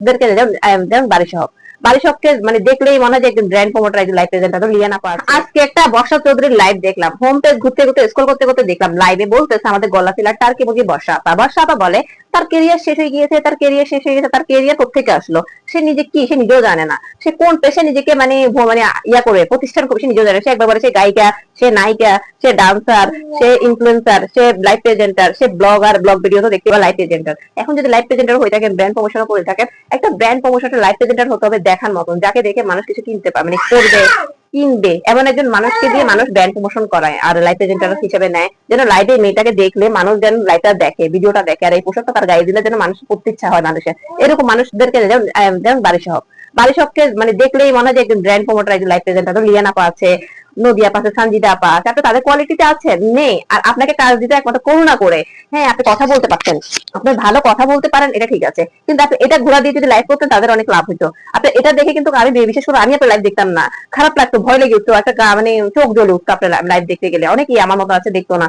মানুষদেরকে যেমন যেমন হককে মানে দেখলেই মনে হয় যে একজন ব্র্যান্ড প্রমোটার একজন লাইভ প্রেজেন্টার লিয়ানা পার আজকে একটা বর্ষা চৌধুরীর লাইভ দেখলাম। হোম পেজ ঘুরতে ঘুরতে স্ক্রল করতে করতে দেখলাম। লাইভে বলতেছে আমাদের গলা ফিলার টার্কি মুখে বর্ষা। আপা বর্ষা আপা বলে তার কেরিয়ার শেষ হয়ে গিয়েছে, তার কেরিয়ার শেষ হয়ে গেছে তার কেরিয়ার কোথেকে আসলো? সে নিজে কি, সে নিজেও জানে না। সে কোন পেশে নিজেকে মানে মানে ইয়া করে প্রতিষ্ঠান করবে সে নিজেও জানে সে একবার সে গায়িকা, সে নায়িকা, সে ডান্সার সে ইনফ্লুয়েন্সার সে লাইভ প্রেজেন্টার সে ব্লগার ব্লগ ভিডিও তো দেখতে পাবে লাইভ প্রেজেন্টার এখন যদি লাইভ প্রেজেন্টার হয়ে থাকেন ব্র্যান্ড প্রমোশন করে থাকেন, একটা ব্র্যান্ড প্রমোশন লাইভ প্রেজেন্টার হতে হবে দেখার মতন, যাকে দেখে মানুষ কিছু কিনতে পারে মানে করবে। কিনবে। এমন একজন মানুষকে দিয়ে মানুষ ব্র্যান্ড প্রমোশন করায় আর লাইফ প্রেজেন্টার হিসেবে নেয়, যেন লাইভে মেয়েটাকে দেখলে মানুষ যেন লাইভটা দেখে, ভিডিওটা দেখে আর এই পোশাকটা তার গায়ে দিলে যেন মানুষ পড়তে ইচ্ছা হয় মানুষের। এরকম মানুষদেরকে যেমন যেমন বাড়ি সহ বাড়ি সবকে মানে দেখলেই মনে হয় যে একজন ব্র্যান্ড প্রমোটার একজন লাইভ প্রেজেন্টার লিয়ানা আছে আছে আপনি তাদের কোয়ালিটিতে আছে নেই। আর আপনাকে কাজ দিতে একমাত্র করুণা করে। হ্যাঁ আপনি কথা বলতে আপনি ভালো কথা বলতে পারেন, এটা ঠিক আছে। কিন্তু আপনি এটা ঘোরা দিয়ে যদি লাইভ করতেন, তাদের অনেক লাভ আপনি এটা দেখে কিন্তু আমি বিশেষ করে আমি আপনার লাইভ দেখতাম না। খারাপ লাগতো, ভয় লেগে উঠতো, একটা মানে চোখ জ্বলে উঠতো আপনার লাইভ দেখতে গেলে। অনেকেই আমার মতো আছে, দেখতো না।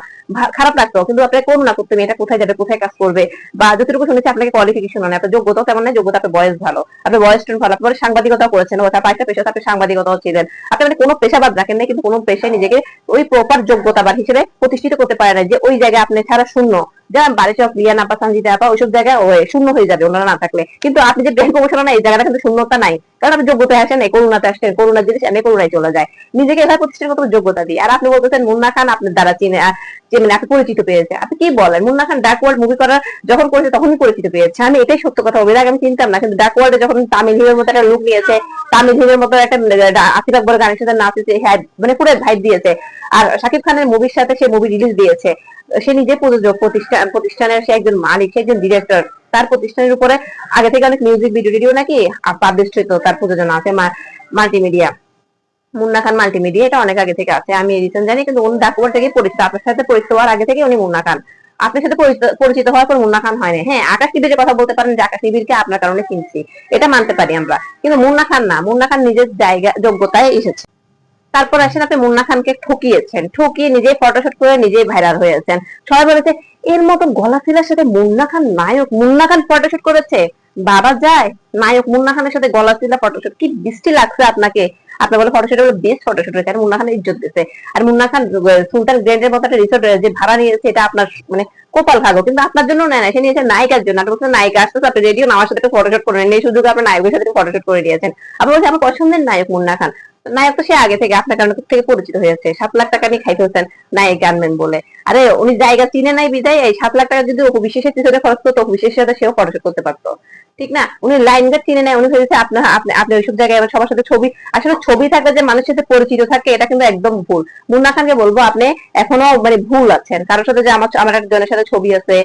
খারাপ লাগতো, কিন্তু আপনি করুন না করতে এটা কোথায় যাবে, কোথায় কাজ করবে? বা যতটুকু শুনেছি, আপনাকে কোয়ালিফিকেশন মানে আপনার যোগ্যতা তেমন যোগ্যতা আপনার বয়স ভালো। আপনার বয়স ভালো, আপনার সাংবাদিকতা করেছেন। তার পাঁচটা পেশা আপনি সাংবাদিকতাও ছিলেন। আপনি মানে কোনো পেশাবাদ রাখেন না কিন্তু কোনো পেশায় নিজেকে ওই প্রপার যোগ্যতাবান হিসেবে প্রতিষ্ঠিত করতে পারে না যে ওই জায়গায় আপনি ছাড়া শূন্য। যেমন বাড়ি চক রিয়া নাপা সঞ্জিতা আপা ওইসব জায়গায় শূন্য হয়ে যাবে ওনারা না থাকলে। কিন্তু আপনি যে ব্যাংক প্রমোশন না এই জায়গাটা কিন্তু শূন্যতা নাই। কারণ আপনি যোগ্যতায় আসেন, এই করুণাতে আসেন, করুণার জিনিস এনে করুণায় চলে যায়। নিজেকে এভাবে প্রতিষ্ঠা করতে যোগ্যতা দিয়ে। আর আপনি বলতেছেন, মুন্না খান আপনার দ্বারা চিনে যে মানে আপনি পরিচিত পেয়েছে। আপনি কি বলেন? মুন্না খান ডাক ওয়ার্ল্ড মুভি করার যখন করেছে, তখনই পরিচিত পেয়েছে। আমি এটাই সত্য কথা বলি আমি চিনতাম না, কিন্তু ডাক ওয়ার্ল্ডে যখন তামিল হিরোর মতো একটা লুক নিয়েছে, তামিল হিরোর মতো একটা আসিফ আকবর গানের সাথে নাচেছে হ্যাঁ মানে পুরো ভাইব দিয়েছে। আর শাকিব খানের মুভির সাথে সে মুভি রিলিজ দিয়েছে। সে নিজে প্রযোজক প্রতিষ্ঠান প্রতিষ্ঠানের সে একজন মালিক একজন ডিরেক্টর তার প্রতিষ্ঠানের উপরে আগে থেকে অনেক মিউজিক ভিডিও টিডিও নাকি পাবলিশ হতো তার প্রযোজনা আছে মাল্টিমিডিয়া মুন্না খান মাল্টিমিডিয়া এটা অনেক আগে থেকে আছে, আমি রিসেন্ট জানি, কিন্তু উনি ডাকুয়ার থেকে পরিচিত, আপনার সাথে পরিচিত হওয়ার আগে থেকে উনি মুন্না খান। আপনার সাথে পরিচিত- হওয়ার পর মুন্না খান হয়নি হ্যাঁ আকাশ টিভির কথা বলতে পারেন যে আকাশ টিভিরকে আপনার কারণে কিনছি, এটা মানতে পারি আমরা। কিন্তু মুন্না খান না, মুন্না খান নিজের জায়গা, যোগ্যতায় এসেছে। তারপর আসেন আপনি মুন্না খানকে ঠকিয়েছেন। ঠকিয়ে নিজেই ফটোশুট করে নিজেই ভাইরাল হয়েছেন। সবাই বলেছে, এর মতো গলা ফিলার সাথে মুন্না খান নায়ক, মুন্না খান ফটোশুট করেছে? বাবা যায়, নায়ক মুন্না খানের সাথে গলা ফিলা ফটোশুট কি বৃষ্টি লাগছে আপনাকে? আপনি বলে ফটোশুট হলো বেস্ট ফটোশুট হয়েছে আর মুন্না খান ইজ্জত দিচ্ছে আর মুন্না খান সুলতান গ্র্যান্ডের মতো একটা রিসোর্ট যে ভাড়া নিয়েছে, এটা আপনার মানে কপাল ভাগো কিন্তু আপনার জন্য নেয় না, সে নিয়েছে নায়িকার জন্য। আপনি বলছেন, নায়িকা আসতেছে আপনি রেডিও আমার সাথে ফটোশুট করে নেন। এই সুযোগ নায়কের সাথে ফটোশুট করে নিয়েছেন। আপনি বলছেন, আমার পছন্দের নায়ক মুন্না খান। নায়ক তো সে আগে থেকে আপনার কারণে থেকে পরিচিত হয়েছে। সাত লাখ টাকা নিয়ে খাইতে হচ্ছেন নায়ক আনবেন বলে। আরে, উনি জায়গা চিনে নাই বিদায় এই সাত লাখ টাকা যদি অপু বিশেষের পিছনে খরচ করতো অপু সাথে সেও ফটোশুট করতে পারতো। ঠিক না? উনি লাইন গার্ড চিনে নেয় উনি ভেবেছে আপনার, আপনি আপনি ওইসব জায়গায় সবার সাথে ছবি, আসলে ছবি থাকলে যে মানুষের সাথে পরিচিত থাকে, এটা কিন্তু একদম ভুল। মুন্না খানকে বলব, আপনি এখনও মানে ভুল আছেন। কারোর সাথে যে আমার আমার একজনের সাথে ছবি আছে,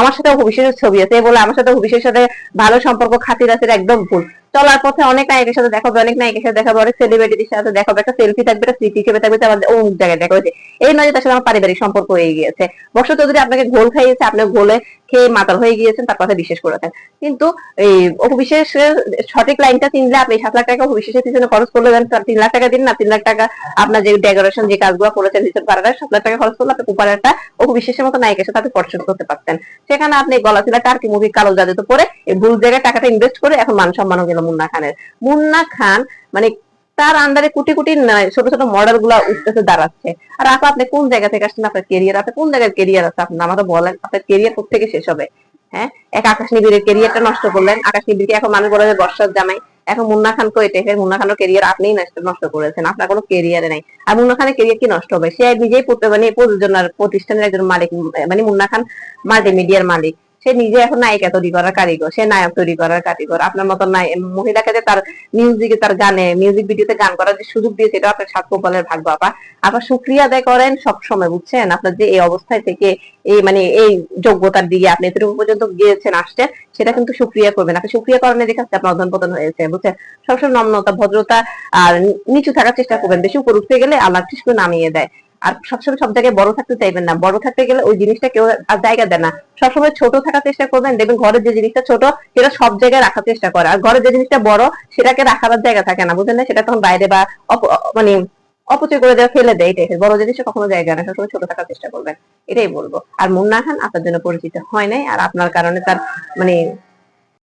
আমার সাথে অভিষেকের ছবি আছে বলে আমার সাথে অভিষেকের সাথে ভালো সম্পর্ক খাতির আছে একদম ভুল। চলার পথে অনেক নায়কের সাথে দেখা হবে, অনেক নায়কের সাথে দেখা হবে, অনেক সেলিব্রিটির সাথে দেখাবে একটা সেলফি থাকবে, একটা স্মৃতি হিসেবে থাকবে আমাদের অমুক জায়গায় দেখা হয়েছে। এই নয় তার সাথে আমার পারিবারিক সম্পর্ক হয়ে গিয়েছে। বর্ষ চৌধুরী আপনাকে ঘোল খাইয়েছে, আপনি ঘোলে খেয়ে মাতাল হয়ে গিয়েছেন, তার কথা বিশ্বাস করেছেন কিন্তু এই অপবিশ্বাসের সঠিক লাইনটা চিনলে আপনি সাত লাখ টাকা অপবিশ্বাসের পিছনে খরচ করলে দেন তিন লাখ টাকা দিন না, তিন লাখ টাকা আপনার যে ডেকোরেশন যে কাজগুলো করেছেন রিসোর্ট ভাড়াটা সাত লাখ টাকা খরচ করলে আপনি কুপার একটা অপবিশ্বাসের মতো নায়িকের সাথে আপনি করতে পারতেন। সেখানে আপনি গলা ছিল টার্কি মুভি কালো জাদু তো পরে এই ভুল জায়গায় টাকাটা ইনভেস্ট করে এখন মান সম্মানও গেল মুন্না খানের। মুন্না খান মানে তার আন্ডারে কোটি কোটি ছোট ছোট মডেলগুলা উঠতেছে, দাঁড়াচ্ছে। আর আপা, আপনি কোন জায়গা থেকে আসছেন? আপনার কেরিয়ার আপনি কোন জায়গায় কেরিয়ার আছে? আপনি আমাদের বলেন, আপনার কেরিয়ার থেকে শেষ হবে? হ্যাঁ? এক আকাশ নিবিড়ের কেরিয়ারটা নষ্ট করলেন। আকাশ নিবিড়কে এখন মানুষ বলে যে, বর্ষার জামাই। এখন মুন্না খান কই? টেকের মুন্না খানের কেরিয়ার আপনিই নষ্ট করেছেন। আপনার কোনো কেরিয়ারে নাই। আর মুন্না খানের কেরিয়ার কি নষ্ট হবে? সে নিজেই প্রতি- মানে প্রযোজনার প্রতিষ্ঠানের একজন মালিক মানে মুন্না খান মাল্টিমিডিয়ার মালিক। সে নিজে এখন নায়িকা তৈরি করার কারিগর, সে নায়ক তৈরি করার কারিগর। আপনার মতন মহিলাকে যে তার মিউজিকে তার গানে মিউজিক ভিডিওতে গান করার যে সুযোগ দিয়েছে এটা আপনার সাত কপালের ভাগ্য। আপা আবার সুক্রিয়া আদায় করেন সব সময় বুঝছেন? আপনার যে এই অবস্থায় থেকে এই মানে এই যোগ্যতার দিকে আপনি এতটুকু পর্যন্ত গিয়েছেন, আসছেন, সেটা কিন্তু সুক্রিয়া করবেন। আপনি সুক্রিয়া করণে দেখে আজকে আপনার অধন পতন হয়েছে, বুঝছেন? সবসময় নম্রতা ভদ্রতা আর নিচু থাকার চেষ্টা করবেন। বেশি উপর উঠতে গেলে আল্লাহ করে নামিয়ে দেয়। আর সবসময় সব জায়গায় বড় থাকতে চাইবেন না। বড় থাকতে গেলে ওই জিনিসটা কেউ আর জায়গা দেয় না। সবসময় ছোট থাকার চেষ্টা করবেন। দেখবেন ঘরের যে জিনিসটা ছোট, সেটা সব জায়গায় রাখার চেষ্টা করে। আর ঘরের যে জিনিসটা বড়, সেটাকে রাখার জায়গা থাকে না, বুঝলেন না? সেটা তখন বাইরে বা মানে অপচয় করে দেওয়া ফেলে দেয়। এটাই। বড় জিনিসটা কখনো জায়গা না সবসময় ছোট থাকার চেষ্টা করবেন। এটাই বলব। আর মুন্না খান আপনার জন্য পরিচিত হয় নাই। আর আপনার কারণে তার মানে